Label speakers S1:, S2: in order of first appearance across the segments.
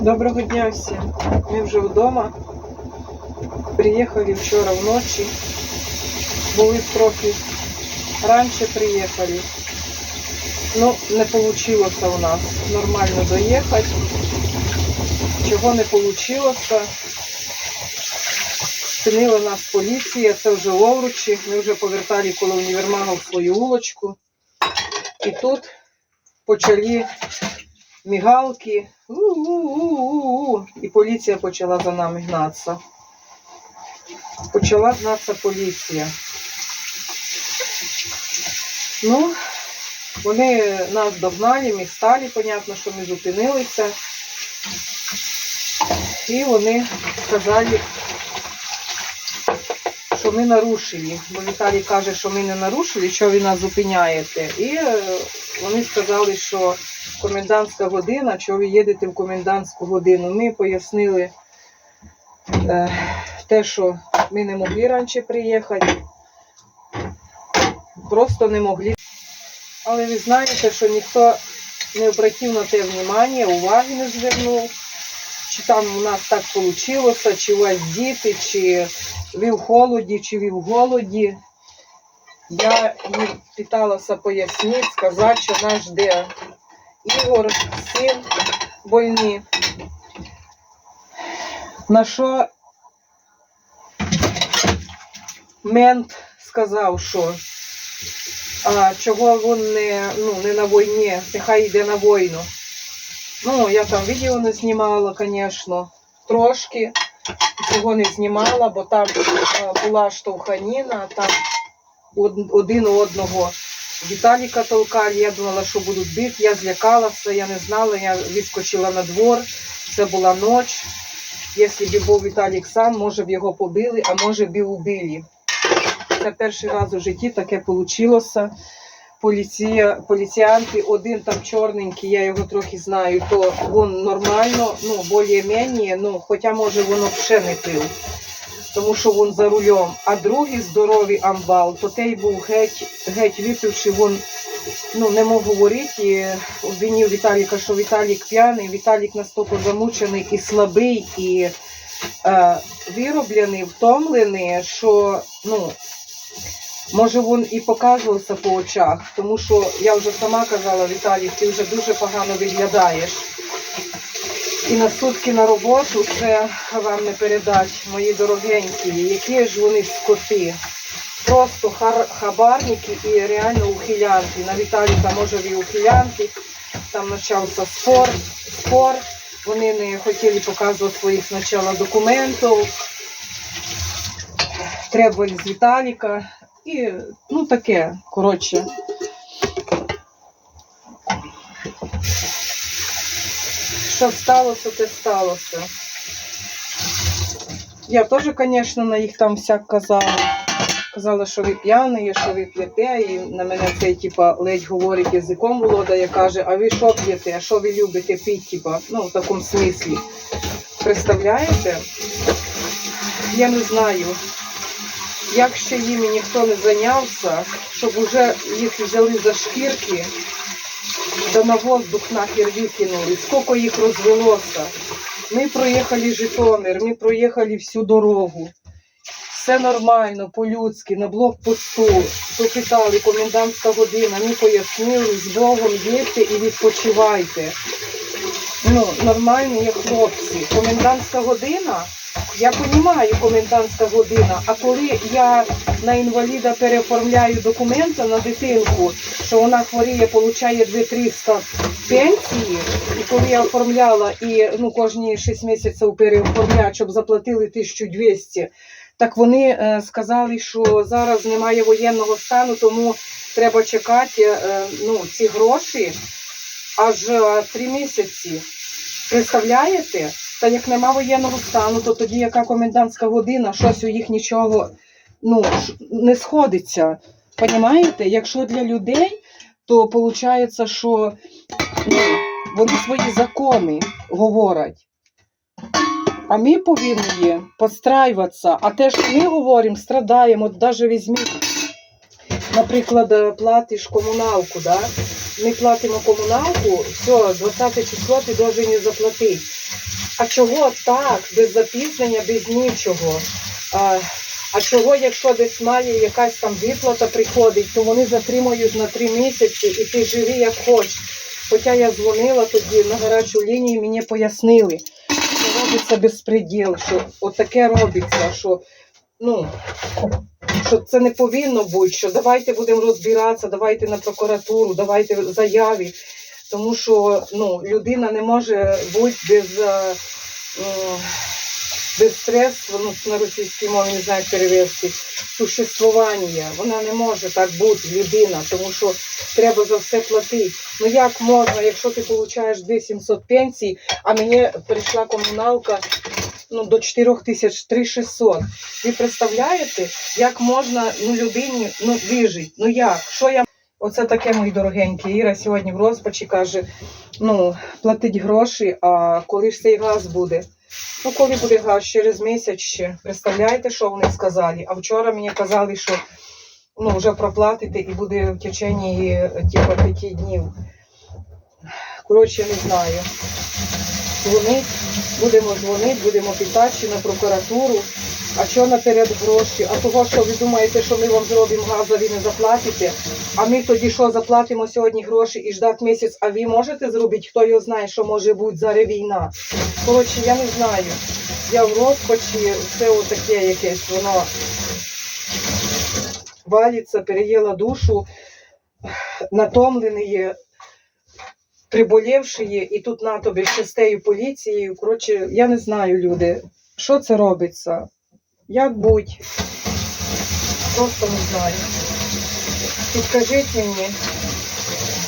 S1: Доброго дня всім. Ми вже вдома. Приїхали вчора вночі. Були трохи раніше приїхали. Ну, не вийшло у нас нормально доїхати. Чого не вийшло? Спинила нас поліція, це вже Ловручі. Ми вже повертали коло універмагу в свою улочку. І тут почали мігалки. У-у-у-у-у. І поліція почала за нами гнатися. Почала гнатися поліція. Ну, вони нас догнали, ми стали, понятно, що ми зупинилися. І вони сказали, що ми нарушили. Бо Віталій каже, що ми не нарушили, що ви нас зупиняєте. І е, вони сказали, що комендантська година, що ви їдете в комендантську годину. Ми пояснили е, те, що ми не могли раніше приїхати. Просто не могли. Але ви знаєте, що ніхто не обратив на те внимання, уваги не звернув. Чи там у нас так вийшло, чи у вас діти, чи ви в холоді, чи ви в голоді. Я їм питалася пояснити, сказати, що наш де Ігор, син больні. На що мент сказав, що а, чого він не, ну, не на війні, нехай йде на війну. Ну, я там відео не знімала, звісно, трошки. Цього не знімала, бо там е, була штовханіна, там од- один одного Віталіка толкали. Я думала, що будуть бити. Я злякалася, я не знала, я відскочила на двор. Це була ніч. Якщо б був Віталік сам, може б його побили, а може б і убили. Це перший раз у житті таке вийшло. Поліція, поліціянти, один там чорненький, я його трохи знаю, то він нормально, ну, більш-менш, ну, хоча може воно ще не пив, тому що він за рулем. А другий здоровий амбал, то той був геть, геть випивши, він ну, не мог говорити, обвинив Віталіка, що Віталік п'яний, Віталік настільки замучений і слабий, і е, вироблений, втомлений, що, ну, Може, він і показувався по очах, тому що я вже сама казала, Віталій, ти вже дуже погано виглядаєш. І на сутки на роботу це вам не передать, мої дорогенькі, які ж вони скоти. Просто хар- хабарники і реально ухилянки. На Віталіка може і ухилянки. Там почався спор, спор. Вони не хотіли показувати своїх спочатку документів. Требували з Віталіка. І ну таке, коротше. Що сталося, те сталося. Я теж, звісно, на їх там всяк казала. Казала, що ви п'яні, що ви п'єте, і на мене цей типа ледь говорить язиком володає, каже, а ви що п'єте, що ви любите пити, типа, ну, в такому смислі. Представляєте? Я не знаю. Як ще їми ніхто не зайнявся, щоб уже їх взяли за шкірки, да на воздух нахер викинули, скільки їх розвелося. Ми проїхали Житомир, ми проїхали всю дорогу. Все нормально, по-людськи, на блокпосту. Попитали, комендантська година, ми пояснили, з Богом їдьте і відпочивайте. Ну, нормальні хлопці. Комендантська година. Я розумію, комендантська година, а коли я на інваліда переоформляю документи на дитинку, що вона хворіє, отримує 2300 пенсії, і коли я оформляла і ну, кожні 6 місяців переоформляю, щоб заплатили 1200, так вони е, сказали, що зараз немає воєнного стану, тому треба чекати е, ну, ці гроші аж 3 місяці. Представляєте? Та як нема воєнного стану, то тоді яка комендантська година, щось у їх нічого ну, не сходиться. Понімаєте? Якщо для людей, то виходить, що ну, вони свої закони говорять. А ми повинні підстраюватися. А те, що ми говоримо, страдаємо, от навіть візьміть наприклад, платиш комуналку, да? ми платимо комуналку, все, 20 число ти її заплатити. А чого так, без запізнення, без нічого? А, а чого, якщо десь має якась там виплата приходить, то вони затримують на три місяці і ти живи як хочеш. Хоча я дзвонила тоді на гарячу лінію, мені пояснили, що робиться безпреділ, що отаке робиться, що ну, що це не повинно бути, що давайте будемо розбиратися, давайте на прокуратуру, давайте заяві. Тому що ну, людина не може бути без, е, без стресу, ну, на російській мові не знаю перевести, существування. Вона не може так бути, людина, тому що треба за все платити. Ну як можна, якщо ти отримуєш 2700 пенсій, а мені прийшла комуналка ну, до 4 тисяч 3600. Ви представляєте, як можна ну, людині ну, вижити? Ну як? Що я Оце таке, мої дорогенькі. Іра сьогодні в розпачі каже: ну, платить гроші, а коли ж цей газ буде? Ну, коли буде газ через місяць ще. Представляєте, що вони сказали? А вчора мені казали, що ну, вже проплатите і буде в течение типу, п'яти днів. Коротше, не знаю. Дзвонить, будемо дзвонити, будемо питати на прокуратуру. А що наперед гроші? А того, що ви думаєте, що ми вам зробимо газ, а не заплатите? А ми тоді що заплатимо сьогодні гроші і ждати місяць, а ви можете зробити? Хто його знає, що може бути зараз війна? Коротше, я не знаю. Я в розпачі, все отаке якесь, воно валиться, переїла душу, натомлений, приболівши, і тут на тобі тією поліцією. Коротше, я не знаю, люди, що це робиться, як будь, просто не знаю. Підкажіть мені,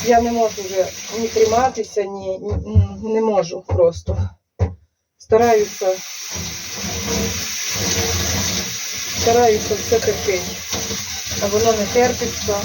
S1: я не можу вже ні триматися, ні, ні не можу просто. Стараюся, стараюся все терпіти, а воно не терпиться.